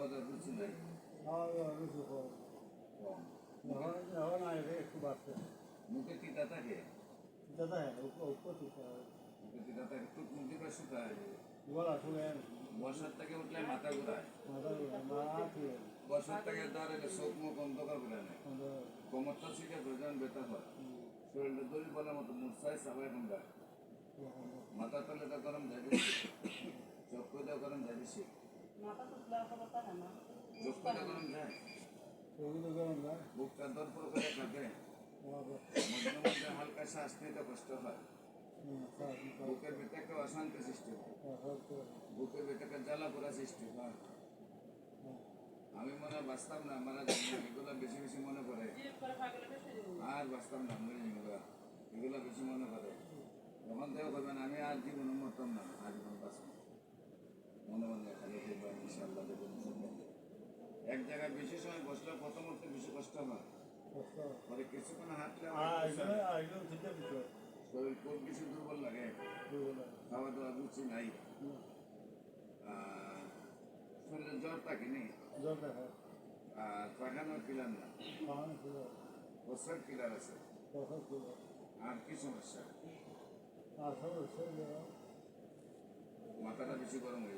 দাওয়া রুচি নাই মুখে তিতা থাকে মাথা মাথা বর্ষার থেকে ধরে চোখ মুখ অন্ধকার শিখে তলেটা গরম গরম বেশি। বুকটা দরপর করে হালকা শ্বাস নিতে কষ্ট হয় বুকের ভিতরে সৃষ্টি বুকের ভিতরে জ্বালা সৃষ্টি হয় আমি মনে বাঁচতাম না মারা যাই না এগুলো বেশি বেশি মনে পড়ে আর বাঁচতাম না মরে এগুলো বেশি মনে পড়ে তখন থেকে করবেন আমি আর জীবনে মরতাম না আর জীবন বাঁচব জায়গায় বেশি সময় বসলে প্রথম উঠতে বেশি কষ্ট হয়। পরে কিছুক্ষণ হাঁটলে শরীর খুব বেশি দুর্বল লাগে। খাওয়া দাওয়া রুচি নাই। শরীরে জ্বর থাকে নি? আর পাখানোর কিলার না। প্রস্রাব কিলার আছে। আর কি সমস্যা? মাথাটা বেশি গরম হয়ে